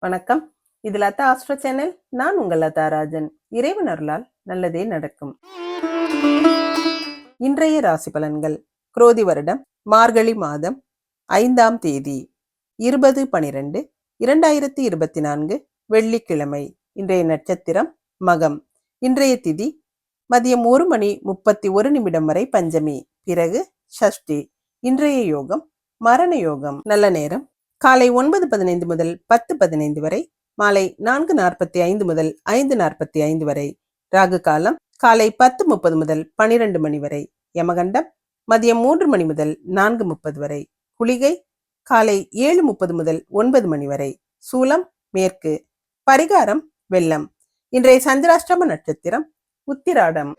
வணக்கம். இது Latha astro channel. நான் உங்கள் லதா ராஜன். இறைவன் அருளால் நல்லதே நடக்கும். இன்றைய ராசி பலன்கள். குரோதி வருடம் மார்கழி மாதம் ஐந்தாம் தேதி இருபது பனிரெண்டு இரண்டாயிரத்தி இருபத்தி நான்கு வெள்ளிக்கிழமை. இன்றைய நட்சத்திரம் மகம். இன்றைய திதி மதியம் ஒரு மணி முப்பத்தி ஒரு நிமிடம் வரை பஞ்சமி. பிறகு ஷஷ்டி. இன்றைய யோகம் மரண யோகம். நல்ல நேரம் காலை ஒன்பது பதினைந்து முதல் பத்து பதினைந்து வரை மாலை நான்கு நாற்பத்தி ஐந்து முதல் ஐந்து நாற்பத்தி ஐந்து வரை ராகு காலம் காலை பத்து முப்பது முதல் பனிரெண்டு மணி வரை யமகண்டம் மதியம் மூன்று மணி முதல் நான்கு முப்பது வரை குளிகை காலை ஏழு முப்பது முதல் ஒன்பது மணி வரை சூலம் மேற்கு பரிகாரம் வெள்ளம். இன்றைய சந்திராஷ்டம நட்சத்திரம் உத்திராடம்.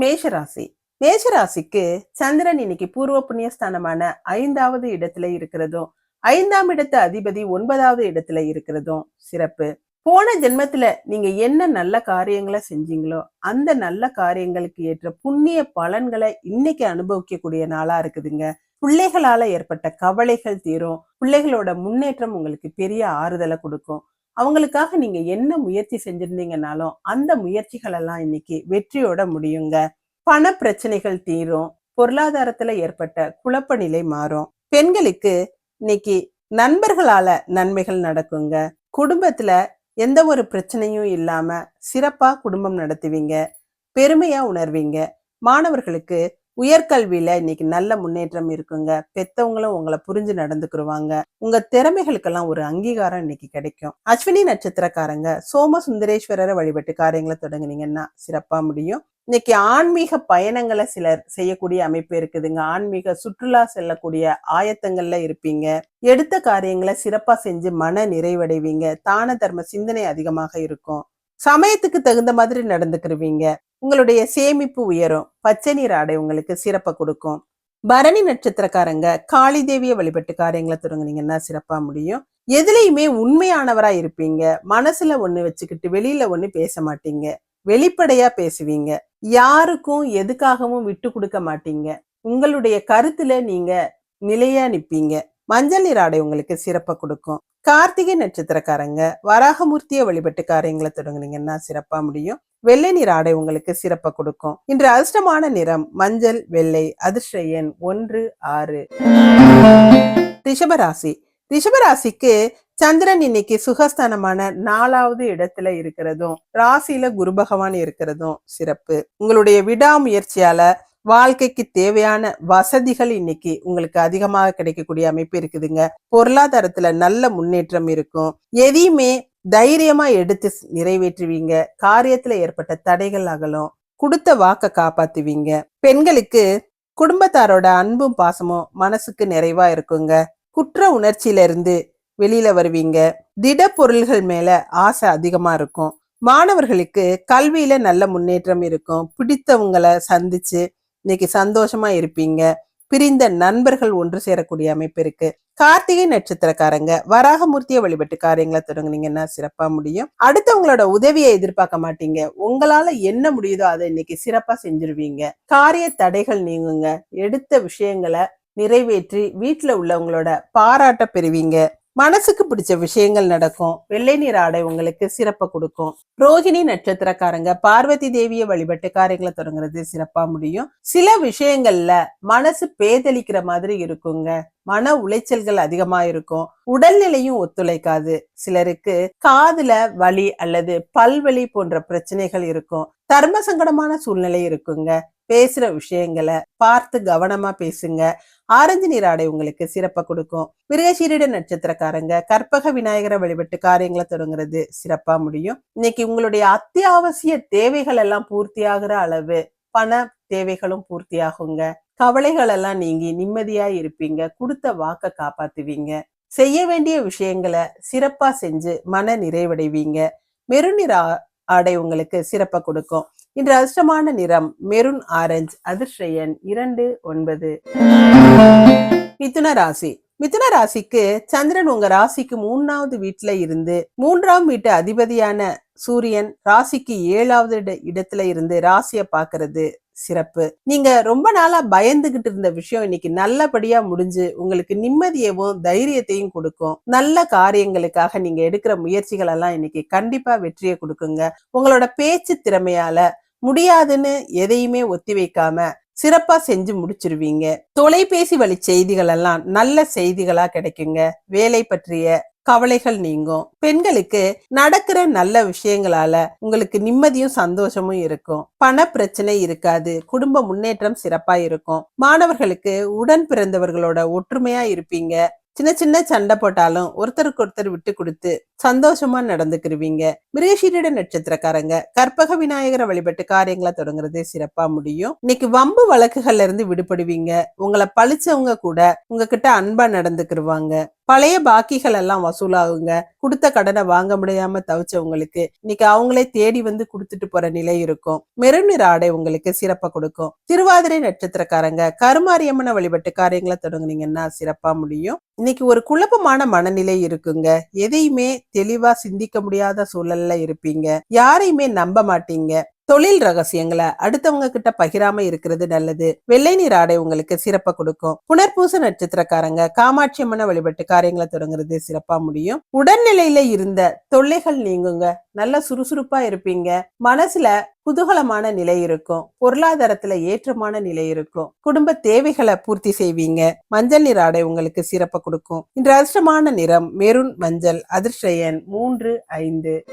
மேஷராசி. மேஷராசிக்கு சந்திரன் இன்னைக்கு பூர்வ புண்ணியஸ்தானமான ஐந்தாவது இடத்துல இருக்கிறதும் ஐந்தாம் இடத்து அதிபதி ஒன்பதாவது இடத்துல இருக்கிறதும் சிறப்பு. போன ஜென்மத்துல நீங்க என்ன நல்ல காரியங்களை செஞ்சீங்களோ அந்த நல்ல காரியங்களுக்கு ஏற்ற புண்ணிய பலன்களை இன்னைக்கு அனுபவிக்கக்கூடிய நாளா இருக்குதுங்க. பிள்ளைகளால ஏற்பட்ட கவலைகள் தீரும் பிள்ளைகளோட முன்னேற்றம் உங்களுக்கு பெரிய ஆறுதலை கொடுக்கும். அவங்களுக்காக நீங்க என்ன முயற்சி செஞ்சிருந்தீங்கனாலும் அந்த முயற்சிகள் எல்லாம் இன்னைக்கு வெற்றியோட முடியுங்க. பண பிரச்சனைகள் தீரும் பொருளாதாரத்துல ஏற்பட்ட குழப்ப நிலை மாறும். பெண்களுக்கு இன்னைக்கு நண்பர்களால நன்மைகள் நடக்குங்க. குடும்பத்துல எந்த ஒரு பிரச்சனையும் இல்லாம சிறப்பா குடும்பம் நடத்துவீங்க. பெருமையா உணர்வீங்க. மாணவர்களுக்கு உயர்கல்வியில இன்னைக்கு நல்ல முன்னேற்றம் இருக்குங்க. பெத்தவங்களும் உங்களை புரிஞ்சு நடந்துக்குருவாங்க. உங்க திறமைகளுக்கெல்லாம் ஒரு அங்கீகாரம் இன்னைக்கு கிடைக்கும். அஸ்வினி நட்சத்திரக்காரங்க சோம சுந்தரேஸ்வரரை வழிபட்டு காரியங்களை தொடங்குனீங்கன்னா சிறப்பா முடியும். இன்னைக்கு ஆன்மீக பயணங்களை சிலர் செய்யக்கூடிய அமைப்பு இருக்குதுங்க. ஆன்மீக சுற்றுலா செல்லக்கூடிய ஆயத்தங்கள்ல இருப்பீங்க. எடுத்த காரியங்களை சிறப்பா செஞ்சு மன நிறைவடைவீங்க. தான தர்ம சிந்தனை அதிகமாக இருக்கும். சமயத்துக்கு தகுந்த மாதிரி நடந்துக்கிருவீங்க. உங்களுடைய சேமிப்பு உயரும். பச்சை நீர் ஆடை உங்களுக்கு சிறப்பை கொடுக்கும். பரணி நட்சத்திரக்காரங்க காளி தேவியை வழிபட்டு காரியங்களை தொடங்குனீங்கன்னா சிறப்பா முடியும். எதுலையுமே உண்மையானவரா இருப்பீங்க. மனசுல ஒண்ணு வச்சுக்கிட்டு வெளியில ஒண்ணு பேச மாட்டீங்க. வெளிப்படையா பேசுவீங்க. யாருக்கும் எதுக்காகவும் விட்டு கொடுக்க மாட்டீங்க. உங்களுடைய கருத்துல நீங்க நிலையா நிப்பீங்க. மஞ்சள் நீர் ஆடை உங்களுக்கு சிறப்பை கொடுக்கும். கார்த்திகை நட்சத்திரக்காரங்க வராகமூர்த்தியை வழிபட்டு காரியங்களை தொடங்குனீங்கன்னா சிறப்பா முடியும். வெள்ளை நீர் ஆடை உங்களுக்கு சிறப்பை கொடுக்கும். இன்று அதிர்ஷ்டமான நிறம் மஞ்சள் வெள்ளை அதிர்ஷ்ட எண் ஒன்று ஆறு. ரிஷபராசி. ரிஷபராசிக்கு சந்திரன் இன்னைக்கு சுகஸ்தானமான நாலாவது இடத்துல இருக்கிறதும் ராசியில குரு பகவான் இருக்கிறதும் சிறப்பு. உங்களுடைய விடாமுயற்சியால வாழ்க்கைக்கு தேவையான வசதிகள் இன்னைக்கு உங்களுக்கு அதிகமாக கிடைக்கக்கூடிய அமைப்பு இருக்குதுங்க. பொருளாதாரத்துல நல்ல முன்னேற்றம் இருக்கும். எதையுமே தைரியமா எடுத்து நிறைவேற்றுவீங்க. காரியத்துல ஏற்பட்ட தடைகள் அகலும். கொடுத்த வாக்க காப்பாத்துவீங்க. பெண்களுக்கு குடும்பத்தாரோட அன்பும் பாசமும் மனசுக்கு நிறைவா இருக்குங்க. குற்ற உணர்ச்சியில இருந்து வெளியில வருவீங்க. திட பொருள்கள் மேல ஆசை அதிகமா இருக்கும். மாணவர்களுக்கு கல்வியில நல்ல முன்னேற்றம் இருக்கும். பிடித்தவங்களை சந்திச்சு இன்னைக்கு சந்தோஷமா இருப்பீங்க. பிரிந்த நண்பர்கள் ஒன்று சேரக்கூடிய அமைப்பு இருக்கு. கார்த்திகை நட்சத்திரக்காரங்க வராகமூர்த்தியை வழிபட்டு காரியங்களை தொடங்குனீங்கன்னா சிறப்பா முடியும். அடுத்தவங்களோட உதவியை எதிர்பார்க்க மாட்டீங்க. உங்களால என்ன முடியுதோ அதை இன்னைக்கு சிறப்பா செஞ்சிருவீங்க. காரிய தடைகள் நீங்குங்க. எடுத்த விஷயங்களை நிறைவேற்றி வீட்டுல உள்ளவங்களோட பாராட்ட பெறுவீங்க. மனசுக்கு பிடிச்ச விஷயங்கள் நடக்கும். வெள்ளை நீர் ஆடை உங்களுக்கு சிறப்பை கொடுக்கும். ரோஹிணி நட்சத்திரக்காரங்க பார்வதி தேவியை வழிபட்டு காரியங்களை தொடங்குறது சிறப்பா முடியும். சில விஷயங்கள்ல மனசு பேதளிக்கிற மாதிரி இருக்குங்க. மன உளைச்சல்கள் அதிகமா இருக்கும். உடல்நிலையும் ஒத்துழைக்காது. சிலருக்கு காதுல வலி அல்லது பல்வலி போன்ற பிரச்சனைகள் இருக்கும். தர்ம சங்கடமான சூழ்நிலை இருக்குங்க. பேசுற விஷயங்களை பார்த்து கவனமா பேசுங்க. ஆரஞ்சு நீராடை உங்களுக்கு சிறப்பை கொடுக்கும். மிருகசீரிட நட்சத்திரக்காரங்க கற்பக விநாயகரை வழிபட்டு காரியங்களை தொடங்குறது சிறப்பா முடியும். இன்னைக்கு உங்களுடைய அத்தியாவசிய தேவைகள் எல்லாம் பூர்த்தி ஆகுற அளவு பண தேவைகளும் பூர்த்தி ஆகுங்க கவலைகள் எல்லாம் நீங்கி நிம்மதியா இருப்பீங்க. கொடுத்த வாக்க காப்பாத்துவீங்க. செய்ய வேண்டிய விஷயங்களை சிறப்பா செஞ்சு மன நிறைவடைவீங்க. மெருநிற ஆடை உங்களுக்கு சிறப்பை கொடுக்கும். இன்று அதிர்ஷ்டமான நிறம் மெருன் ஆரஞ்சு அதிர்ஷ்ட எண் இரண்டு ஒன்பது. மிதுன ராசி. மிதுன ராசிக்கு சந்திரன் உங்க ராசிக்கு மூணாவது வீட்டுல இருந்து மூன்றாம் வீட்டு அதிபதியான சூரியன் ராசிக்கு ஏழாவது இடத்துல இருந்து ராசிய பாக்குறது சிறப்பு. நீங்க ரொம்ப நாளா பயந்துகிட்டு இருந்த விஷயம் இன்னைக்கு நல்லபடியா முடிஞ்சு உங்களுக்கு நிம்மதியவும் தைரியத்தையும் கொடுக்கும். நல்ல காரியங்களுக்காக நீங்க எடுக்கிற முயற்சிகள் எல்லாம் இன்னைக்கு கண்டிப்பா வெற்றியை கொடுக்குங்க. உங்களோட பேச்சு திறமையால முடியாதுன்னு எதையுமே ஒத்தி வைக்காம சிறப்பா செஞ்சு முடிச்சிருவீங்க. தொலைபேசி வழி செய்திகள் எல்லாம் நல்ல செய்திகளா கிடைக்குங்க. வேலை பற்றிய கவலைகள் நீங்கும். பெண்களுக்கு நடக்கிற நல்ல விஷயங்களால உங்களுக்கு நிம்மதியும் சந்தோஷமும் இருக்கும். பண பிரச்சனை இருக்காது. குடும்ப முன்னேற்றம் சிறப்பா இருக்கும். மாணவர்களுக்கு உடன் பிறந்தவர்களோட ஒற்றுமையா இருப்பீங்க. சின்ன சின்ன சண்டை போட்டாலும் ஒருத்தருக்கு ஒருத்தர் விட்டு கொடுத்து சந்தோஷமா நடந்துக்கிருவீங்க. மிருகஷீரிட நட்சத்திரக்காரங்க கற்பக விநாயகரை வழிபட்டு காரியங்களை தொடங்குறதே சிறப்பா முடியும். இன்னைக்கு வம்பு வழக்குகள்ல இருந்து விடுபடுவீங்க. உங்களை பழிச்சவங்க கூட உங்ககிட்ட அன்பா நடந்துக்கிருவாங்க. பழைய பாக்கிகள் எல்லாம் வசூலாகுங்க. கொடுத்த கடனை வாங்க முடியாம தவிச்சவங்களுக்கு இன்னைக்கு அவங்களே தேடி வந்து கொடுத்துட்டு போற நிலை இருக்கும். மெருநிற ஆடை உங்களுக்கு சிறப்பா கொடுக்கும். திருவாதிரை நட்சத்திரக்காரங்க கருமாரியம்மனை வழிபட்டு காரியங்களை தொடங்குனீங்கன்னா சிறப்பா முடியும். இன்னைக்கு ஒரு குழப்பமான மனநிலை இருக்குங்க. எதையுமே தெளிவா சிந்திக்க முடியாத சூழல்ல இருப்பீங்க. யாரையுமே நம்ப மாட்டீங்க. தொழில் ரகசியங்களை அடுத்தவங்க கிட்ட பகிராம இருக்கிறது நல்லது. வெள்ளை நீர் ஆடை உங்களுக்கு சிறப்பை கொடுக்கும். புனர்பூச நட்சத்திரக்காரங்க காமாட்சி அம்மனை வழிபட்டு காரியங்களை தொடங்குறது சிறப்பா முடியும். உடல்நிலையில இருந்த தொல்லைகள் நீங்குங்க. நல்ல சுறுசுறுப்பா இருப்பீங்க. மனசுல குதூகலமான நிலை இருக்கும். பொருளாதாரத்துல ஏற்றமான நிலை இருக்கும். குடும்ப தேவைகளை பூர்த்தி செய்வீங்க. மஞ்சள் நிற ஆடை உங்களுக்கு சிறப்பை கொடுக்கும். இன்று அதிர்ஷ்டமான நிறம் மெரூன் மஞ்சள் அதிர்ஷ்ட எண் மூன்று ஐந்து.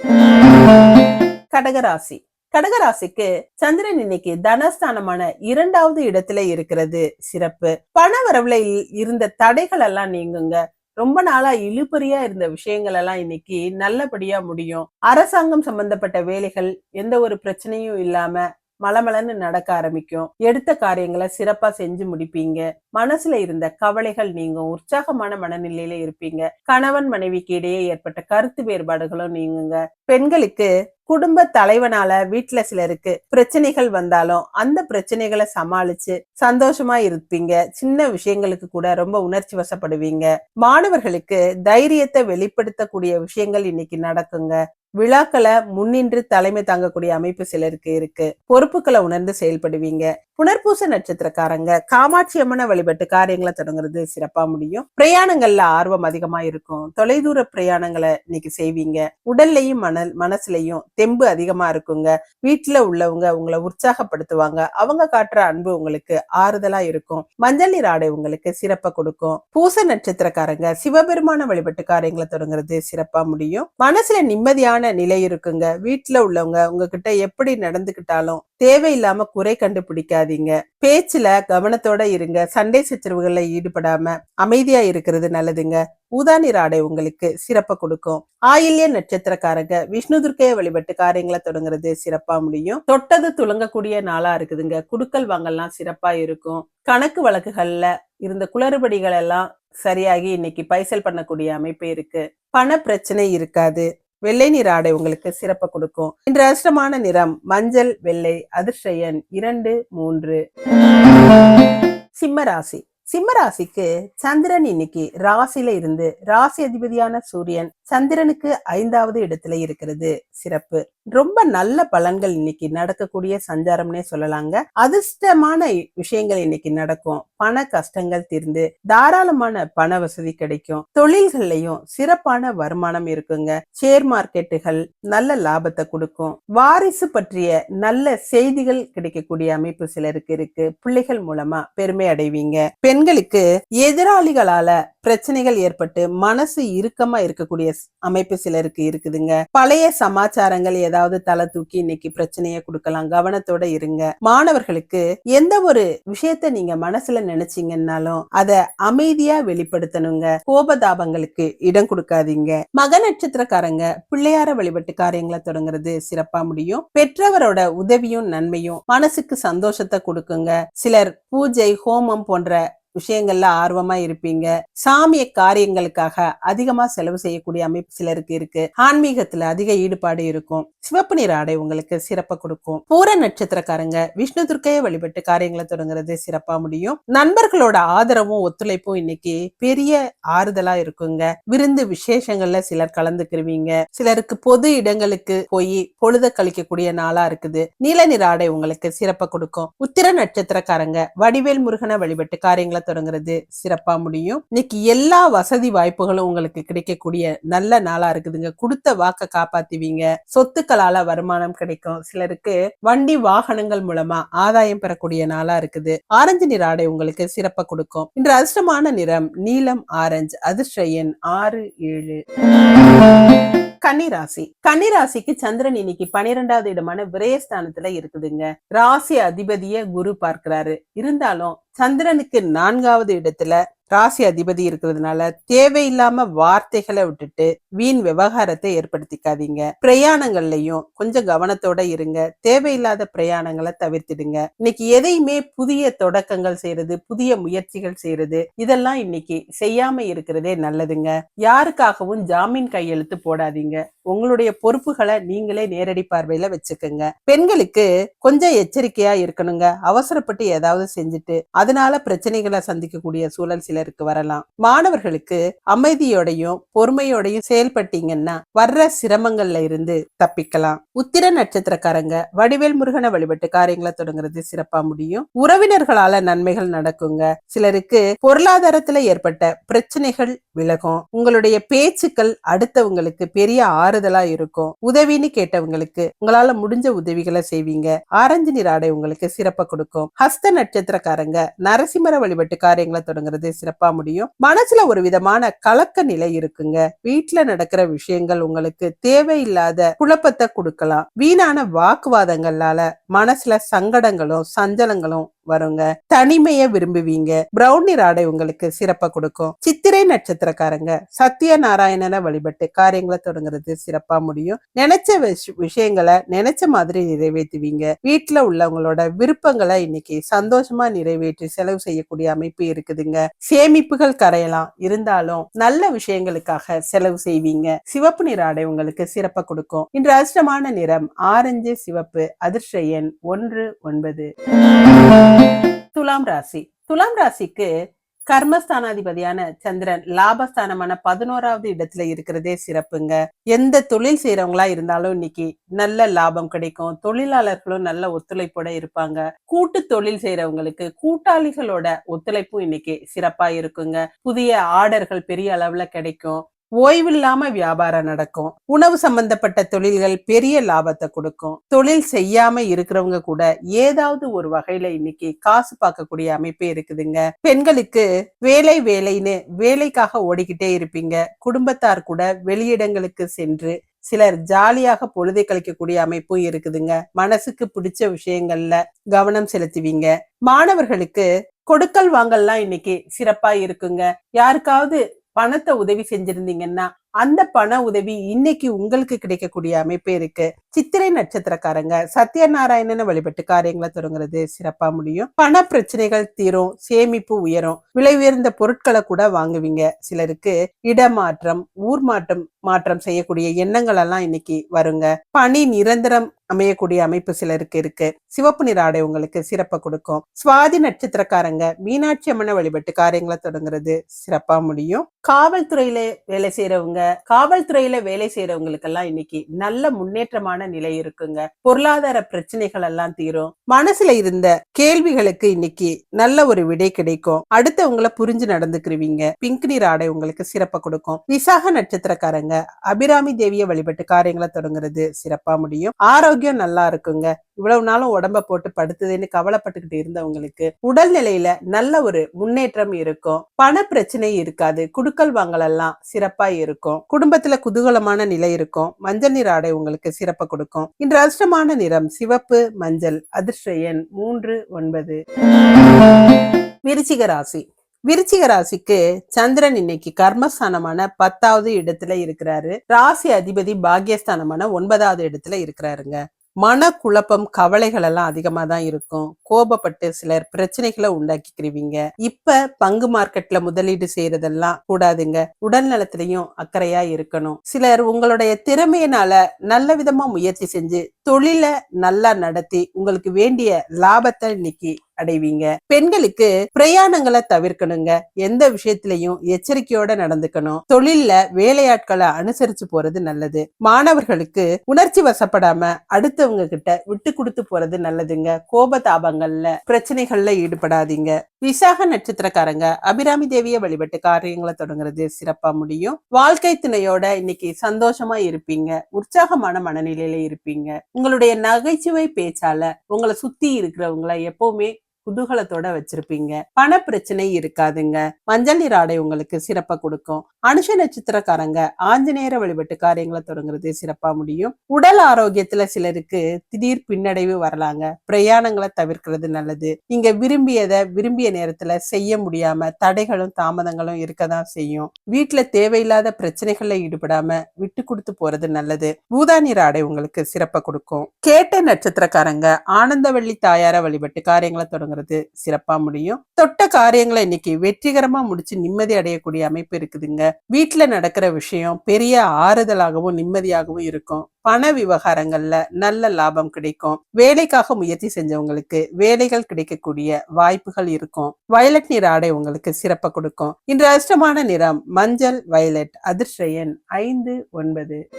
கடகராசி. கடகராசிக்கு சந்திரன் இன்னைக்கு தனஸ்தானமான இரண்டாவது இடத்துல இருக்கிறது. சிறப்பு. பண வரவுல இருந்த தடைகள் எல்லாம் நீங்குங்க. ரொம்ப நாளா இழுபறியா இருந்த விஷயங்கள் எல்லாம் இன்னைக்கு நல்லபடியா முடியும். அரசாங்கம் சம்பந்தப்பட்ட வேலைகள் எந்த ஒரு பிரச்சனையும் இல்லாம மலமலன்னு நடக்க ஆரம்பிக்கும். எடுத்த காரியங்களை சிறப்பா செஞ்சு முடிப்பீங்க. மனசுல இருந்த கவலைகள் நீங்கும். உற்சாகமான மனநிலையில இருப்பீங்க. கணவன் மனைவிக்கு இடையே ஏற்பட்ட கருத்து வேறுபாடுகளும் நீங்குங்க. பெண்களுக்கு குடும்ப தலைவனால வீட்டுல சிலருக்கு பிரச்சனைகள் வந்தாலும் அந்த பிரச்சனைகளை சமாளிச்சு சந்தோஷமா இருப்பீங்க. சின்ன விஷயங்களுக்கு கூட ரொம்ப உணர்ச்சி வசப்படுவீங்க. மாணவர்களுக்கு தைரியத்தை வெளிப்படுத்தக்கூடிய விஷயங்கள் இன்னைக்கு நடக்குங்க. விழாக்களை முன்னின்று தலைமை தாங்கக்கூடிய அமைப்பு சிலருக்கு இருக்கு. பொறுப்புகளை உணர்ந்து செயல்படுவீங்க. புனர்பூச நட்சத்திரக்காரங்க காமாட்சி அம்மனை வழிபட்டு காரியங்களை தொடங்குறது சிறப்பா முடியும். பிரயாணங்கள்ல ஆர்வம் அதிகமா இருக்கும். தொலைதூர பிரயாணங்களை இன்னைக்கு செய்வீங்க. உடல்லையும் மனல் மனசுலையும் தெம்பு அதிகமா இருக்குங்க. வீட்டுல உள்ளவங்க உங்களை உற்சாகப்படுத்துவாங்க. அவங்க காட்டுற அன்பு உங்களுக்கு ஆறுதலா இருக்கும். மஞ்சள் நீர் ஆடை உங்களுக்கு சிறப்பை கொடுக்கும். பூச நட்சத்திரக்காரங்க சிவபெருமான வழிபட்டு காரியங்களை தொடங்குறது சிறப்பா முடியும். மனசுல நிம்மதியான நிலை இருக்குங்க. வீட்டுல உள்ளவங்க உங்ககிட்ட எப்படி நடந்துகிட்டாலும் தேவையில்லாம குறை கண்டுபிடிக்காதீங்க. பேச்சுல கவனத்தோட இருங்க. சண்டை சச்சரவுகள்ல ஈடுபடாம அமைதியா இருக்கிறது நல்லதுங்க. ஊதா ஆடை உங்களுக்கு சிறப்பை கொடுக்கும். ஆயில்ய நட்சத்திரக்காரங்க விஷ்ணு துர்க்கையை வழிபட்டு காரியங்களை தொடங்குறது சிறப்பா முடியும். தொட்டது துளங்கக்கூடிய நாளா இருக்குதுங்க. குடுக்கல் வாங்கல்லாம் சிறப்பா இருக்கும். கணக்கு வழக்குகள்ல இருந்த குளறுபடிகள் எல்லாம் சரியாகி இன்னைக்கு பைசல் பண்ணக்கூடிய அமைப்பு இருக்கு. பண பிரச்சனை இருக்காது. வெள்ளை நிற ஆடை உங்களுக்கு சிறப்பு கொடுக்கும். இன்று அதிர்ஷ்டமான நிறம் மஞ்சள் வெள்ளை அதிர்ஷ்ட எண் இரண்டு மூன்று. சிம்ம ராசி. சிம்மராசிக்கு சந்திரன் இன்னைக்கு ராசியில இருந்து ராசி அதிபதியான சூரியன் சந்திரனுக்கு ஐந்தாவது இடத்துல இருக்கிறது. சிறப்பு. ரொம்ப நல்ல பலன்கள் இன்னைக்கு நடக்கக்கூடிய சஞ்சாரம்னே சொல்லலாங்க. அதிர்ஷ்டமான விஷயங்கள் இன்னைக்கு நடக்கும். பண கஷ்டங்கள் தீர்ந்து தாராளமான பண வசதி கிடைக்கும். தொழில்கள்லயும் சிறப்பான வருமானம் இருக்குங்க. ஷேர் மார்க்கெட்டுகள் நல்ல லாபத்தை கொடுக்கும். வாரிசு பற்றிய நல்ல செய்திகள் கிடைக்கக்கூடிய அமைப்பு சிலருக்கு இருக்கு. பிள்ளைகள் மூலமா பெருமை அடைவீங்க. பெண் பெண்களுக்கு எதிராளிகளால பிரச்சனைகள் ஏற்பட்டு மனசு இறுக்கமா இருக்கக்கூடிய அமைப்பு சிலருக்கு இருக்குதுங்க. பழைய சமாச்சாரங்கள் ஏதாவது தலை தூக்கி இன்னைக்கு பிரச்சனைய கொடுக்கலாம். கவனத்தோட இருங்க. மாணவர்களுக்கு எந்த ஒரு விஷயத்த நீங்க மனசுல நினைச்சீங்கன்னாலும் அத அமைதியா வெளிப்படுத்தணுங்க. கோபதாபங்களுக்கு இடம் கொடுக்காதீங்க. மக நட்சத்திரக்காரங்க பிள்ளையார வழிபட்டு காரியங்களை தொடங்குறது சிறப்பா முடியும். பெற்றவரோட உதவியும் நன்மையும் மனசுக்கு சந்தோஷத்தை கொடுக்குங்க. சிலர் பூஜை ஹோமம் போன்ற விஷயங்கள்ல ஆர்வமா இருப்பீங்க. சாமிய காரியங்களுக்காக அதிகமா செலவு செய்யக்கூடிய அமைப்பு சிலருக்கு இருக்கு. ஆன்மீகத்துல அதிக ஈடுபாடு இருக்கும். சிவப்பு நிற ஆடை உங்களுக்கு சிறப்பை கொடுக்கும். பூர நட்சத்திரக்காரங்க விஷ்ணு துர்க்கையை வழிபட்டு காரியங்களை தொடங்குறது சிறப்பா முடியும். நண்பர்களோட ஆதரவும் ஒத்துழைப்பும் இன்னைக்கு பெரிய ஆறுதலா இருக்குங்க. விருந்து விசேஷங்கள்ல சிலர் கலந்துக்கிருவீங்க. சிலருக்கு பொது இடங்களுக்கு போய் பொழுத கழிக்கக்கூடிய நாளா இருக்குது. நீல நிற ஆடை உங்களுக்கு சிறப்பை கொடுக்கும். உத்திர நட்சத்திரக்காரங்க வடிவேல் முருகனை வழிபட்டு காரியங்களை தொடங்குறது சிறப்பா முடியும். இன்னைக்கு எல்லா வசதி வாய்ப்புகளும் உங்களுக்கு கிடைக்கக்கூடிய நல்ல நாளா இருக்குதுங்க. கொடுத்த வாக்க காப்பாத்துவீங்க. சொத்துக்களால வருமானம் கிடைக்கும். சிலருக்கு வண்டி வாகனங்கள் மூலமா ஆதாயம் பெறக்கூடிய நாளா இருக்குது. ஆரஞ்சு நிற ஆடை உங்களுக்கு சிறப்பை கொடுக்கும். இன்று அதிர்ஷ்டமான நிறம் நீலம் ஆரஞ்சு. அதிர்ஷ்ட எண் ஆறு ஏழு. கன்னிராசி. கன்னிராசிக்கு சந்திரன் இன்னைக்கு பனிரெண்டாவது இடமான விரயஸ்தானத்துல இருக்குதுங்க. ராசி அதிபதிய குரு பார்க்கிறாரு. இருந்தாலும் சந்திரனுக்கு நான்காவது இடத்துல ராசி அதிபதி இருக்கிறதுனால தேவையில்லாம வார்த்தைகளை விட்டுட்டு வீண் விவகாரத்தை ஏற்படுத்திக்காதீங்க. பிரயாணங்கள்லயும் கொஞ்சம் கவனத்தோட இருங்க. தேவையில்லாத பிரயாணங்களை தவிர்த்திடுங்க. இன்னைக்கு எதையுமே புதிய தொடக்கங்கள் செய்யறது புதிய முயற்சிகள் செய்யறது இதெல்லாம் இன்னைக்கு செய்யாம இருக்கிறதே நல்லதுங்க. யாருக்காகவும் ஜாமீன் கையெழுத்து போடாதீங்க. உங்களுடைய பொறுப்புகளை நீங்களே நேரடி பார்வையில வச்சுக்கோங்க. பெண்களுக்கு கொஞ்சம் எச்சரிக்கையா இருக்கணுங்க. அவசரப்பட்டு ஏதாவது செஞ்சுட்டு அதனால பிரச்சனைகளை சந்திக்கக்கூடிய சூழல் சிலருக்கு வரலாம். மாணவர்களுக்கு அமைதியோடையும் பொறுமையோடையும் செயல்பட்டீங்கன்னா வர்ற சிரமங்கள்ல இருந்து தப்பிக்கலாம். உத்திர நட்சத்திரக்காரங்க வடிவேல் முருகனை வழிபட்டு காரியங்களை தொடங்குறது சிறப்பா முடியும். உறவினர்களால நன்மைகள் நடக்குங்க. சிலருக்கு பொருளாதாரத்துல ஏற்பட்ட பிரச்சனைகள் விலகும். உங்களுடைய பேச்சுக்கள் அடுத்தவங்களுக்கு பெரிய ஆறுதலா இருக்கும். உதவின்னு கேட்டவங்களுக்கு உங்களால முடிஞ்ச உதவிகளை செய்வீங்க. ஆரஞ்சு நிற ஆடை உங்களுக்கு சிறப்பா கொடுக்கும். ஹஸ்த நட்சத்திரக்காரங்க நரசிம்மர வழிபட்டு காரியங்களை தொடங்குறது சிறப்பா முடியும். மனசுல ஒரு விதமான கலக்க நிலை இருக்குங்க. வீட்டுல நடக்கிற விஷயங்கள் உங்களுக்கு தேவையில்லாத குழப்பத்தை கொடுக்கலாம். வீணான வாக்குவாதங்களால மனசுல சங்கடங்களும் சஞ்சலங்களும் வருங்க. தனிமைய விரும்புவீங்க. பிரவுன் நிற ஆடை உங்களுக்கு சிறப்பா கொடுக்கும். சித்திரை நட்சத்திரக்காரங்க சத்திய நாராயணனை வழிபட்டு காரியங்களை தொடங்குறது சிறப்பா முடியும். நினைச்ச விஷயங்களை நினைச்ச மாதிரி நிறைவேற்றுவீங்க. வீட்டுல உள்ளவங்களோட விருப்பங்களை இன்னைக்கு சந்தோஷமா நிறைவேற்றி செலவு செய்யக்கூடிய அமைப்பு இருக்குதுங்க. சேமிப்புகள் கரையலாம். இருந்தாலும் நல்ல விஷயங்களுக்காக செலவு செய்வீங்க. சிவப்பு நிற ஆடை உங்களுக்கு சிறப்பா கொடுக்கும். இன்று அதிர்ஷ்டமான நிறம் ஆரஞ்சு சிவப்பு அதிர்ஷ்ட எண் ஒன்று ஒன்பது. துலாம் ராசி. துலாம் ராசிக்கு கர்மஸ்தானாதிபதியான சந்திரன் லாபஸ்தானமான பதினோராவது இடத்துல இருக்கிறதே சிறப்புங்க. எந்த தொழில் செய்யறவங்களா இருந்தாலும் இன்னைக்கு நல்ல லாபம் கிடைக்கும். தொழிலாளர்களும் நல்ல ஒத்துழைப்போட இருப்பாங்க. கூட்டு தொழில் செய்யறவங்களுக்கு கூட்டாளிகளோட ஒத்துழைப்பும் இன்னைக்கு சிறப்பா இருக்குங்க. புதிய ஆர்டர்கள் பெரிய அளவுல கிடைக்கும். ஓய்வில்லாம வியாபாரம் நடக்கும். உணவு சம்பந்தப்பட்ட தொழில்கள் பெரிய லாபத்தை கொடுக்கும். தொழில் செய்யாம இருக்கிறவங்க கூட ஏதாவது ஒரு வகையில இன்னைக்கு காசு பார்க்கக்கூடிய அமைப்பே இருக்குதுங்க. பெண்களுக்கு வேலை வேலைன்னு வேலைக்காக ஓடிக்கிட்டே இருப்பீங்க. குடும்பத்தார் கூட வெளியிடங்களுக்கு சென்று சிலர் ஜாலியாக பொழுதை கழிக்கக்கூடிய அமைப்பும் இருக்குதுங்க. மனசுக்கு பிடிச்ச விஷயங்கள்ல கவனம் செலுத்துவீங்க. மாணவர்களுக்கு கொடுக்கல் வாங்கல்லாம் இன்னைக்கு சிறப்பா இருக்குங்க. யாருக்காவது பணத்தை உதவி செஞ்சிருந்தீங்கன்னா அந்த பண உதவி இன்னைக்கு உங்களுக்கு கிடைக்கக்கூடிய அமைப்பு இருக்கு. சித்திரை நட்சத்திரக்காரங்க சத்யநாராயணனை வழிபட்டு காரியங்களை தொடங்குறது சிறப்பா முடியும். பண பிரச்சனைகள் தீரும் சேமிப்பு உயரும். விலை உயர்ந்த பொருட்களை கூட வாங்குவீங்க. சிலருக்கு இடமாற்றம் ஊர் மாற்றம் மாற்றம் செய்யக்கூடிய எண்ணங்கள் எல்லாம் இன்னைக்கு வருங்க. பணி நிரந்தரம் அமையக்கூடிய அமைப்பு சிலருக்கு இருக்கு. சிவப்பு நிற ஆடை உங்களுக்கு சிறப்பை கொடுக்கும். சுவாதி நட்சத்திரக்காரங்க மீனாட்சி அம்மனை வழிபட்டு காரியங்களை தொடங்குறது சிறப்பா முடியும். காவல்துறையில வேலை செய்யறவங்க காவல்துறையில வேலை செய்யறவங்களுக்கு எல்லாம் இன்னைக்கு நல்ல முன்னேற்றமான நிலை இருக்குங்க. பொருளாதார பிரச்சனைகள் எல்லாம் தீரும். மனசுல இருந்த கேள்விகளுக்கு இன்னைக்கு நல்ல ஒரு விடை கிடைக்கும். அடுத்தவங்கள புரிஞ்சு நடந்துக்கிருவீங்க. பிங்க் நீர் ஆடை உங்களுக்கு சிறப்பை கொடுக்கும். விசாக நட்சத்திரக்காரங்க அபிராமி தேவியை வழிபட்டு காரியங்களை தொடங்குறது சிறப்பா முடியும். ஆரோக்கியம் நல்லா இருக்குங்க. இவ்வளவு நாளும் உடம்ப போட்டு படுத்ததுன்னு கவலைப்பட்டுக்கிட்டு இருந்தவங்களுக்கு உடல்நிலையில நல்ல ஒரு முன்னேற்றம் இருக்கும். பண பிரச்சனை இருக்காது. குடுக்கல் வாங்கல் எல்லாம் சிறப்பா இருக்கும். குடும்பத்துல குதூகலமான நிலை இருக்கும். மஞ்சள் நிற ஆடை உங்களுக்கு சிறப்பை கொடுக்கும். இன்று அதிர்ஷ்டமான நிறம் சிவப்பு மஞ்சள் அதிர்ஷ்ட எண் மூன்று ஒன்பது. விருச்சிக ராசி. விருச்சிக ராசிக்கு சந்திரன் இன்னைக்கு கர்மஸ்தானமான பத்தாவது இடத்துல இருக்கிறாரு. ராசி அதிபதி பாக்யஸ்தானமான ஒன்பதாவது இடத்துல இருக்கிறாருங்க. மனக்குழப்பம் கவலைகள் எல்லாம் அதிகமா தான் இருக்கும். கோபப்பட்டு சிலர் பிரச்சனைகளை உண்டாக்கிக்கிறீங்க இப்ப பங்கு மார்க்கெட்ல முதலீடு செய்யறதெல்லாம் கூடாதுங்க. உடல் நலத்திலையும் அக்கறையா இருக்கணும். சிலர் உங்களுடைய திறமையினால நல்ல விதமா முயற்சி செஞ்சு தொழில நல்லா நடத்தி உங்களுக்கு வேண்டிய லாபத்தை இன்னைக்கு அடைவீங்க. பெண்களுக்கு பிரயாணங்களை தவிர்க்கணுங்க. எந்த விஷயத்திலையும் எச்சரிக்கையோட நடந்துக்கணும். தொழில்ல வேலையாட்களை அனுசரிச்சு போறது நல்லது. மாணவர்களுக்கு உணர்ச்சி வசப்படாம அடுத்தவங்க கிட்ட விட்டு கொடுத்து போறது நல்லதுங்க. கோபதாபங்கள்ல பிரச்சனைகள்ல ஈடுபடாதீங்க. விசாக நட்சத்திரக்காரங்க அபிராமி தேவிய வழிபட்டு காரியங்களை தொடங்குறது சிறப்பா முடியும். வாழ்க்கை துணையோட இன்னைக்கு சந்தோஷமா இருப்பீங்க. உற்சாகமான மனநிலையில இருப்பீங்க. உங்களுடைய நகைச்சுவை பேச்சால உங்களை சுத்தி இருக்கிறவங்கள எப்பவுமே குதூகலத்தோட வச்சிருப்பீங்க. பண பிரச்சனை இருக்காதுங்க. மஞ்சள் நீர் ஆடை உங்களுக்கு சிறப்பா கொடுக்கும். அனுஷ நட்சத்திரக்காரங்க ஆஞ்சநேயர வழிபட்டு காரியங்களை தொடங்குறது சிறப்பா முடியும். உடல் ஆரோக்கியத்துல சிலருக்கு திடீர் பின்னடைவு வரலாங்க. பிரயாணங்களை தவிர்க்கிறது நல்லது. நீங்க விரும்பியதை விரும்பிய நேரத்துல செய்ய முடியாம தடைகளும் தாமதங்களும் இருக்கதான் செய்யும். வீட்டுல தேவையில்லாத பிரச்சனைகள்ல ஈடுபடாம விட்டு கொடுத்து போறது நல்லது. பூதாநீர் ஆடை உங்களுக்கு சிறப்பா கொடுக்கும். கேட்ட நட்சத்திரக்காரங்க ஆனந்தவள்ளி தாயார வழிபட்டு காரியங்களை தொடங்குறது சிறப்பா முடியும். தொட்ட காரியங்களை இன்னைக்கு வெற்றிகரமா முடிச்சு நிம்மதி அடையக்கூடிய அமைப்பு இருக்குதுங்க. வீட்டுல நடக்கிற விஷயம் பெரிய ஆறுதலாகவும் நிம்மதியாகவும் இருக்கும். பண விவகாரங்கள்ல நல்ல லாபம் கிடைக்கும். வேலைக்காக முயற்சி செஞ்சவங்களுக்கு வேலைகள் கிடைக்கக்கூடிய வாய்ப்புகள் இருக்கும். வயலட் நிற ஆடை உங்களுக்கு சிறப்பா கொடுக்கும். இன்று அதிர்ஷ்டமான நிறம் மஞ்சள் வயலட் அதிர்ஷ்ட எண் ஐந்து ஒன்பது.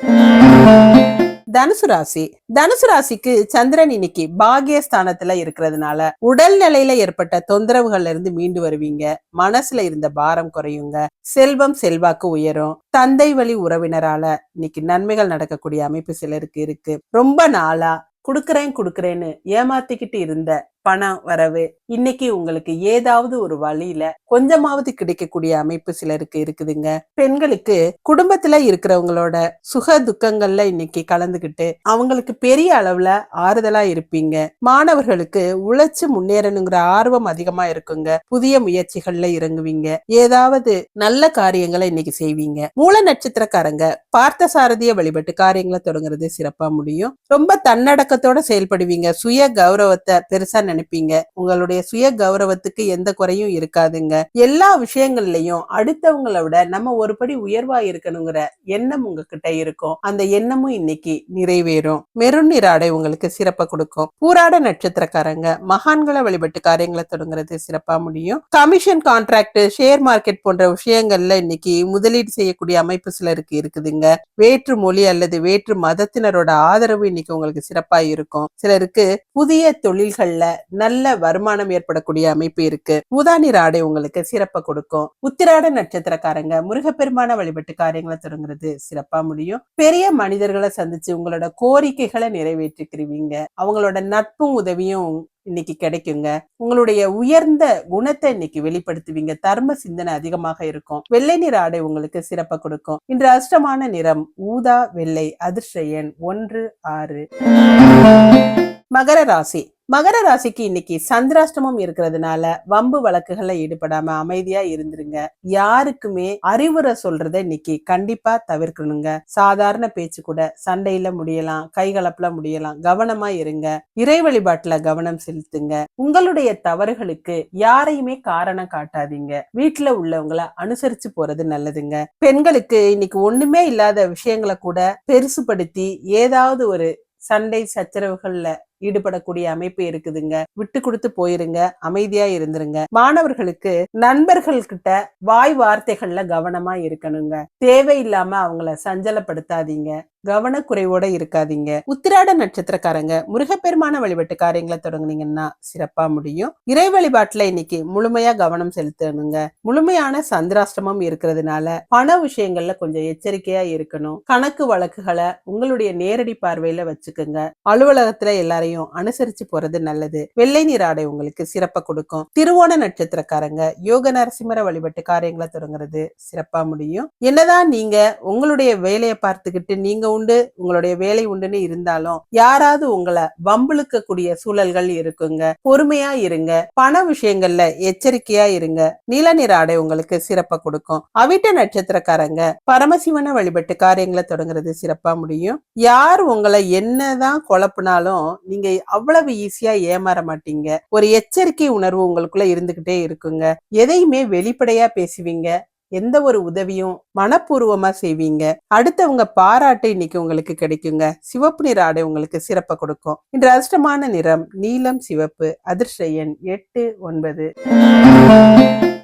தனுசு ராசி. தனுசு ராசிக்கு சந்திரன் இன்னைக்கு பாகியஸ்தானத்துல இருக்கிறதுனால உடல் நிலையில ஏற்பட்ட தொந்தரவுகள்ல இருந்து மீண்டு வருவீங்க. மனசுல இருந்த பாரம் குறையுங்க. செல்வம் செல்வாக்கு உயரும். தந்தை வழி உறவினரால இன்னைக்கு நன்மைகள் நடக்கக்கூடிய அமைப்பு சிலருக்கு இருக்கு. ரொம்ப நாளா குடுக்கறேன் குடுக்கறேன்னு ஏமாத்திக்கிட்டு இருந்த பணம் வரவு. இன்னைக்கு உங்களுக்கு ஏதாவது ஒரு வழியில கொஞ்சமாவது கிடைக்கக்கூடிய அமைப்பு சிலருக்கு இருக்குதுங்க. பெண்களுக்கு குடும்பத்துல இருக்கிறவங்களோட சுக துக்கங்கள்ல இன்னைக்கு கலந்துகிட்டு அவங்களுக்கு பெரிய அளவுல ஆறுதலா இருப்பீங்க. மாணவர்களுக்கு உழைச்சு முன்னேறணுங்கிற ஆர்வம் அதிகமா இருக்குங்க. புதிய முயற்சிகள்ல இறங்குவீங்க. ஏதாவது நல்ல காரியங்களை இன்னைக்கு செய்வீங்க. மூல நட்சத்திரக்காரங்க பார்த்த சாரதிய வழிபட்டு காரியங்களை தொடங்குறது சிறப்பா முடியும். ரொம்ப தன்னடக்கத்தோட செயல்படுவீங்க. சுய கௌரவத்தை பெருசா நினைப்பீங்க. உங்களுடைய சுய கௌரவத்துக்கு எந்த குறையும் இருக்காதுங்க. எல்லா விஷயங்கள்லயும் அடுத்தவங்களை விட நம்ம ஒரு படி உயர்வா இருக்கணுங்கிற எண்ணம் உங்ககிட்ட இருக்கும். அந்த எண்ணமும் இன்னைக்கு நிறைவேறும். மெருன் நிற ஆடை உங்களுக்கு சிறப்பா கொடுக்கும். பூராட நட்சத்திரக்காரங்க மகான்களை வழிபட்டு காரியங்களை தொடங்குறது சிறப்பா முடியும். கமிஷன் கான்ட்ராக்ட் ஷேர் மார்க்கெட் போன்ற விஷயங்கள்ல இன்னைக்கு முதலீடு செய்யக்கூடிய அமைப்பு சிலருக்கு இருக்குதுங்க. வேற்று மொழி அல்லது வேற்று மதத்தினரோட ஆதரவு இன்னைக்கு உங்களுக்கு சிறப்பா இருக்கும். சிலருக்கு புதிய தொழில்கள்ல நல்ல வருமானம் ஏற்படக்கூடிய அமைப்பு இருக்கு. ஊதாநீர் ஆடை உங்களுக்கு சிறப்பை கொடுக்கும். உத்திராட நட்சத்திரக்காரங்க முருகப்பெருமான வழிபட்டு காரியங்களை தொடங்குறது சிறப்பா முடியும். பெரிய மனிதர்களை சந்திச்சு உங்களோட கோரிக்கைகளை நிறைவேற்றிக்கிறீங்க அவங்களோட நட்பும் உதவியும் இன்னைக்கு கிடைக்குங்க. உங்களுடைய உயர்ந்த குணத்தை இன்னைக்கு வெளிப்படுத்துவீங்க. தர்ம சிந்தனை அதிகமாக இருக்கும். வெள்ளை நிற ஆடை உங்களுக்கு சிறப்பை கொடுக்கும். இன்று அஷ்டமான நிறம் ஊதா வெள்ளை அதிர்ஷ்ட எண் ஒன்று ஆறு. மகர ராசி. மகர ராசிக்கு இன்னைக்கு சந்திராஷ்டமம் இருக்கிறதுனால வம்பு வழக்குகள்ல ஈடுபடாம அமைதியா இருந்துருங்க. யாருக்குமே அறிவுரை சொல்றத இன்னைக்கு கண்டிப்பா தவிர்க்கணுங்க. சாதாரண பேச்சு கூட சண்டையில முடியலாம் கைகலப்புல முடியலாம். கவனமா இருங்க. இறை வழிபாட்டுல கவனம் செலுத்துங்க. உங்களுடைய தவறுகளுக்கு யாரையுமே காரணம் காட்டாதீங்க. வீட்டுல உள்ளவங்கள அனுசரிச்சு போறது நல்லதுங்க. பெண்களுக்கு இன்னைக்கு ஒண்ணுமே இல்லாத விஷயங்களை கூட பெருசுபடுத்தி ஏதாவது ஒரு சண்டை சச்சரவுகள்ல ஈடுபடக்கூடிய அமைப்பு இருக்குதுங்க. விட்டு கொடுத்து போயிருங்க. அமைதியா இருந்துருங்க. மாணவர்களுக்கு நண்பர்கள் கிட்ட வாய் வார்த்தைகள்ல கவனமா இருக்கணுங்க. தேவையில்லாம அவங்கள சஞ்சலப்படுத்தாதீங்க. கவனக்குறைவோட இருக்காதீங்க. உத்திராட நட்சத்திரக்காரங்க முருகப்பெருமான வழிபட்டு காரியங்களை தொடங்குனீங்கன்னா சிறப்பா முடியும். இறை வழிபாட்டுல இன்னைக்கு முழுமையா கவனம் செலுத்தணுங்க. முழுமையான சந்திராஷ்டமம் இருக்கிறதுனால பண விஷயங்கள்ல கொஞ்சம் எச்சரிக்கையா இருக்கணும். கணக்கு வழக்குகளை உங்களுடைய நேரடி பார்வையில வச்சுக்கோங்க. அலுவலகத்துல எல்லாரையும் பெரியவங்களையும் அனுசரிச்சு போறது நல்லது. வெள்ளை நீர் ஆடை உங்களுக்கு சிறப்பை கொடுக்கும். திருவோண நட்சத்திரக்காரங்க யோக நரசிம்மர வழிபட்டு காரியங்களை தொடங்குறது சிறப்பா முடியும். என்னதான் நீங்க உங்களுடைய வேலையை பார்த்துக்கிட்டு நீங்க உண்டு உங்களுடைய வேலை உண்டுன்னு இருந்தாலும் யாராவது உங்களை வம்பிழுக்க கூடிய சூழல்கள் இருக்குங்க. பொறுமையா இருங்க. பண விஷயங்கள்ல எச்சரிக்கையா இருங்க. நீல நிற ஆடை உங்களுக்கு சிறப்ப கொடுக்கும். அவிட்ட நட்சத்திரக்காரங்க பரமசிவனை வழிபட்டு காரியங்களை தொடங்குறது சிறப்பா முடியும். யார் உங்களை என்னதான் குழப்பினாலும் நீங்க அவ்வளவு ஈஸியா ஏமாற மாட்டீங்க. ஒரு எச்சரிக்கை உணர்வு உங்களுக்குள்ள இருந்துகிட்டே இருக்குங்க. எதையுமே வெளிப்படையா பேசுவீங்க. எந்த ஒரு உதவியும் மனப்பூர்வமா செய்வீங்க. அடுத்தவங்க பாராட்டு இன்னைக்கு உங்களுக்கு கிடைக்குங்க. சிவப்பு நிற ஆடை உங்களுக்கு சிறப்பை கொடுக்கும். இன்று அதிர்ஷ்டமான நிறம் நீலம் சிவப்பு. அதிர்ஷ்ட எண் எட்டு ஒன்பது.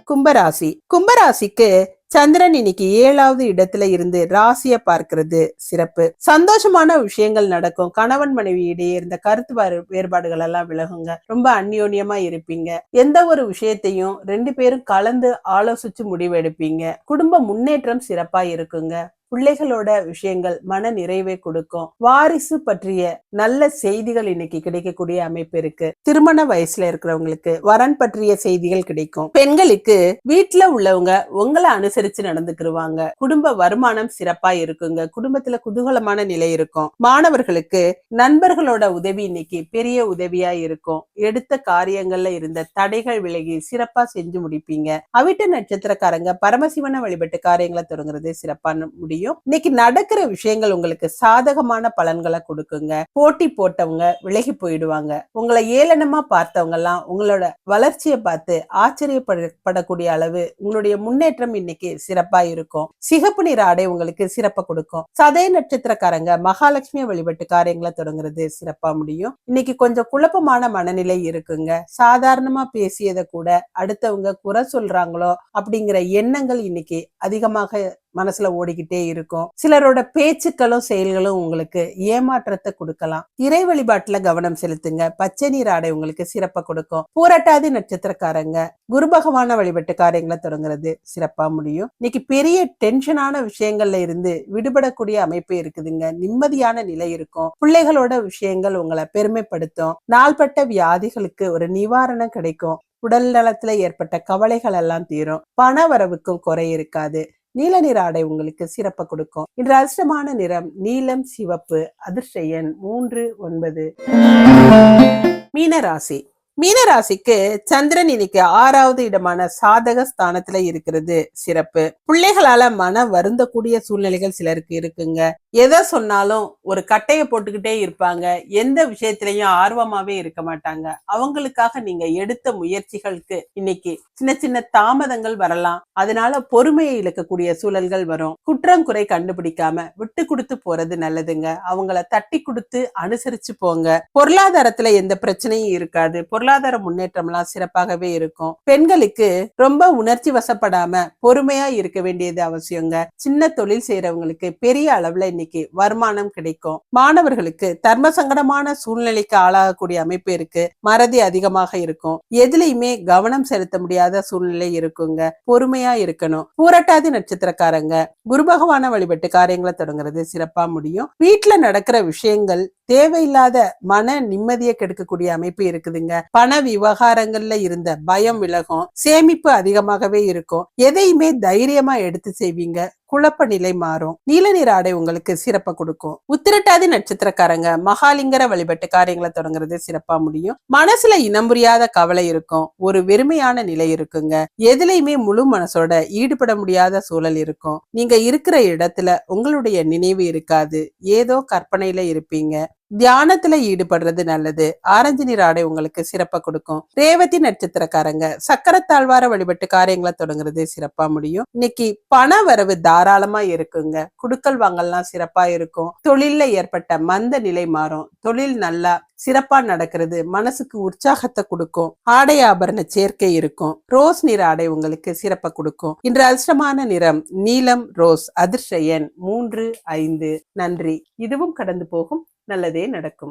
கும்பராசி. கும்பராசிக்கு சந்திரன் இன்னைக்கு ஏழாவது இடத்துல இருந்து ராசிய பார்க்கிறது சிறப்பு. சந்தோஷமான விஷயங்கள் நடக்கும். கணவன் மனைவி இடையே இருந்த கருத்து வேறுபாடுகள் எல்லாம் விலகுங்க. ரொம்ப அந்யோன்யமா இருப்பீங்க. எந்த ஒரு விஷயத்தையும் ரெண்டு பேரும் கலந்து ஆலோசிச்சு முடிவெடுப்பீங்க. குடும்ப முன்னேற்றம் சிறப்பா இருக்குங்க. பிள்ளைகளோட விஷயங்கள் மன நிறைவை கொடுக்கும். வாரிசு பற்றிய நல்ல செய்திகள் இன்னைக்கு கிடைக்கக்கூடிய அமைப்பு இருக்கு. திருமண வயசுல இருக்கிறவங்களுக்கு வரன் பற்றிய செய்திகள் கிடைக்கும். பெண்களுக்கு வீட்டுல உள்ளவங்க உங்களை அனுசரிச்சு நடந்துக்கிருவாங்க. குடும்ப வருமானம் சிறப்பா இருக்குங்க. குடும்பத்துல குதூகலமான நிலை இருக்கும். மாணவர்களுக்கு நண்பர்களோட உதவி இன்னைக்கு பெரிய உதவியா இருக்கும். எடுத்த காரியங்கள்ல இருந்த தடைகள் விலகி சிறப்பா செஞ்சு முடிப்பீங்க. அவிட்ட நட்சத்திரக்காரங்க பரமசிவனை வழிபட்டு காரியங்களை தொடங்குறது சிறப்பான முடியும் இன்னைக்கு நடக்கிற விஷயங்கள் உங்களுக்கு சாதகமான பலன்களை கொடுக்குங்க. போட்டி போட்டவங்க விலகி போயிடுவாங்க. உங்களை ஏளனமா பார்த்தவங்க எல்லாம் உங்களோட வளர்ச்சியை பார்த்து ஆச்சரியப்படக்கூடிய அளவு உங்களுடைய முன்னேற்றம் இன்னைக்கு சிறப்பா இருக்கும். சிகப்பு நிற ஆடை உங்களுக்கு சிறப்பை கொடுக்கும். சதய நட்சத்திரக்காரங்க மகாலட்சுமியை வழிபட்டு காரியங்களை தொடங்குறது சிறப்பா முடியும். இன்னைக்கு கொஞ்சம் குழப்பமான மனநிலை இருக்குங்க. சாதாரணமா பேசியதை கூட அடுத்தவங்க குறை சொல்றாங்களோ அப்படிங்கிற எண்ணங்கள் இன்னைக்கு அதிகமாக மனசுல ஓடிக்கிட்டே இருக்கும். சிலரோட பேச்சுக்களும் செயல்களும் உங்களுக்கு ஏமாற்றத்தை கொடுக்கலாம். இறை வழிபாட்டுல கவனம் செலுத்துங்க. பச்சை நீர் ஆடை உங்களுக்கு சிறப்பா கொடுக்கும். பூரட்டாதி நட்சத்திரக்காரங்க குரு பகவான வழிபட்டு காரியங்களை தொடங்குறது சிறப்பா முடியும். இன்னைக்கு பெரிய டென்ஷனான விஷயங்கள்ல இருந்து விடுபடக்கூடிய அமைப்பு இருக்குதுங்க. நிம்மதியான நிலை இருக்கும். பிள்ளைகளோட விஷயங்கள் உங்களை பெருமைப்படுத்தும். நாள்பட்ட வியாதிகளுக்கு ஒரு நிவாரணம் கிடைக்கும். உடல் நலத்துல ஏற்பட்ட கவலைகள் எல்லாம் தீரும். பண வரவுக்கும் குறை இருக்காது. நீல நிற ஆடை உங்களுக்கு சிறப்பை கொடுக்கும். இன்று அதிர்ஷ்டமான நிறம் நீலம் சிவப்பு அதிர்ஷ்ட எண் மூன்று ஒன்பது. மீனராசி. மீனராசிக்கு சந்திரன் இன்னைக்கு ஆறாவது இடமான சாதக ஸ்தானத்துல இருக்கிறது சிறப்பு. பிள்ளைகளால மன வருந்தக்கூடிய சூழ்நிலைகள் சிலருக்கு இருக்குங்க. எதை சொன்னாலும் ஒரு கட்டைய போட்டுக்கிட்டே இருப்பாங்க. எந்த விஷயத்திலையும் ஆர்வமாவே இருக்க மாட்டாங்க. அவங்களுக்காக நீங்க எடுத்த முயற்சிகளுக்கு இன்னைக்கு சின்ன சின்ன தாமதங்கள் வரலாம். அதனால பொறுமையை இழக்கக்கூடிய சூழல்கள் வரும். குற்றம் குறை கண்டுபிடிக்காம விட்டு கொடுத்து போறது நல்லதுங்க. அவங்கள தட்டி கொடுத்து அனுசரிச்சு போங்க. பொருளாதாரத்துல எந்த பிரச்சனையும் இருக்காது. பொருளாதார முன்னேற்றம் எல்லாம் சிறப்பாகவே இருக்கும். பெண்களுக்கு ரொம்ப உணர்ச்சி வசப்படாம பொறுமையா இருக்க வேண்டியது அவசியங்க. சின்ன தொழில் செய்யறவங்களுக்கு பெரிய அளவுல இன்னைக்கு வருமானம் கிடைக்கும். மாணவர்களுக்கு தர்ம சங்கடமான சூழ்நிலைக்கு ஆளாகக்கூடிய அமைப்பு இருக்கு. மறதி அதிகமாக இருக்கும். எதுலையுமே கவனம் செலுத்த முடியாத சூழ்நிலை இருக்குங்க. பொறுமையா இருக்கணும். பூரட்டாதி நட்சத்திரக்காரங்க குரு பகவான வழிபட்டு காரியங்களை தொடங்குறது சிறப்பா முடியும். வீட்டுல நடக்கிற விஷயங்கள் தேவையில்லாத மன நிம்மதியை கெடுக்கக்கூடிய அமைப்பு இருக்குதுங்க. பண விவகாரங்கள்ல இருந்த பயம் விலகும் சேமிப்பு அதிகமாகவே இருக்கும். எதையுமே தைரியமா எடுத்து செய்வீங்க. குழப்ப நிலை மாறும். நீல நிற ஆடை உங்களுக்கு சிறப்பை கொடுக்கும். உத்திரட்டாதி நட்சத்திரக்காரங்க மகாலிங்கர வழிபட்டு காரியங்களை தொடங்குறது சிறப்பா முடியும். மனசுல இனம் புரியாத கவலை இருக்கும். ஒரு வெறுமையான நிலை இருக்குங்க. எதுலையுமே முழு மனசோட ஈடுபட முடியாத சூழல் இருக்கும். நீங்க இருக்கிற இடத்துல உங்களுடைய நினைவு இருக்காது. ஏதோ கற்பனையில இருப்பீங்க. தியானத்துல ஈடுபடுறது நல்லது. ஆரஞ்சு நிற ஆடை உங்களுக்கு சிறப்பா கொடுக்கும். ரேவதி நட்சத்திரக்காரங்க சக்கரத்தாழ்வார வழிபட்டு காரியங்களை தொடங்குறது சிறப்பா முடியும். இன்னைக்கு பண வரவு தாராளமா இருக்குங்க. குடுக்கல் வாங்கல்லாம் சிறப்பா இருக்கும். தொழில்ல ஏற்பட்ட மந்த நிலை மாறும். தொழில் நல்லா சிறப்பா நடக்கிறது. மனசுக்கு உற்சாகத்தை கொடுக்கும். ஆடை ஆபரண சேர்க்கை இருக்கும். ரோஸ் நிற ஆடை உங்களுக்கு சிறப்பா கொடுக்கும். இன்று அதிர்ஷ்டமான நிறம் நீலம் ரோஸ். அதிர்ஷயன் எண் மூன்று ஐந்து. நன்றி. இதுவும் கடந்து போகும் நல்லதே நடக்கும்.